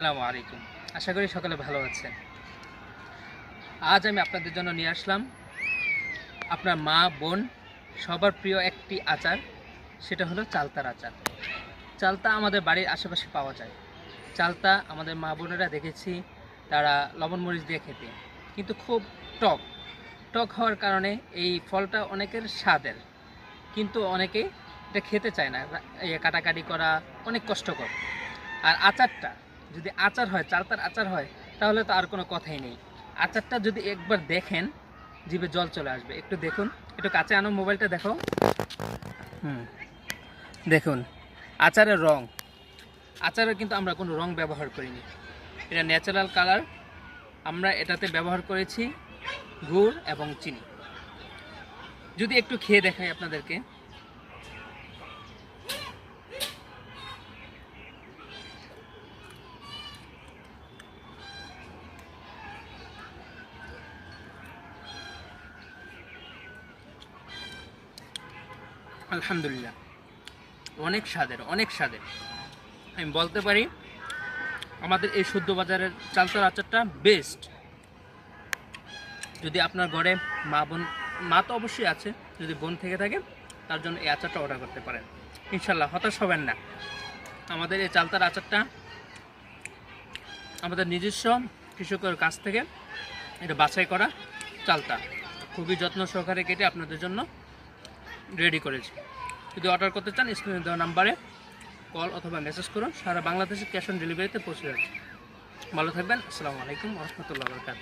আসসালামু আলাইকুম। আশা করি সকলে ভালো আছেন। আজ আমি আপনাদের জন্য নিয়ে আসলাম আপনার মা, বোন, সবার প্রিয় একটি আচার, সেটা হলো চালতার আচার। চালতা আমাদের বাড়ির আশেপাশে পাওয়া যায়। চালতা আমাদের মা বোনেরা দেখেছি, তারা লবণ মরিচ দিয়ে খেতে। কিন্তু খুব টক। টক হওয়ার কারণে এই ফলটা অনেকের স্বাদের। কিন্তু অনেকে এটা খেতে চায় না। কাটাকাটি করা অনেক কষ্টকর। আর আচারটা যদি আচার হয় চালতার আচার হয়, তাহলে তো আর কোনো কথাই নেই। আচারটা যদি একবার দেখেন, জিভে জল চলে আসবে। একটু দেখুন, একটু কাছে আনো মোবাইলটা, দেখো। হুম, দেখুন, আচারের রং। আচারে কিন্তু আমরা কোনো রং ব্যবহার করিনি। এটা ন্যাচারাল কালার আমরা এটাতে ব্যবহার করেছি গুড় এবং চিনি। যদি একটু খেয়ে দেখাই আপনাদেরকে। আলহামদুলিল্লাহ। অনেক স্বাদের অনেক স্বাদের। আমি বলতে পারি, আমাদের এই শুদ্ধ বাজারের চালতার আচারটা বেস্ট যদি আপনার ঘরে মা বোন, মা তো অবশ্যই আছে, যদি বোন থেকে থাকে, তার জন্য এই আচারটা অর্ডার করতে পারেন। ইনশাল্লাহ হতাশ হবেন না। আমাদের এই চালতার আচারটা আমাদের নিজস্ব কৃষকের কাছ থেকে এটা বাছাই করা চালতা খুবই যত্ন সহকারে কেটে আপনাদের জন্য রেডি করেছি। যদি অর্ডার করতে চান স্ক্রিনে দেওয়া নাম্বারে কল অথবা মেসেজ করুন। সারা বাংলাদেশে ক্যাশ অন ডেলিভারিতে পৌঁছে যাচ্ছে। ভালো থাকবেন। আসসালামু আলাইকুম রহমতুল্লাহ বরকাত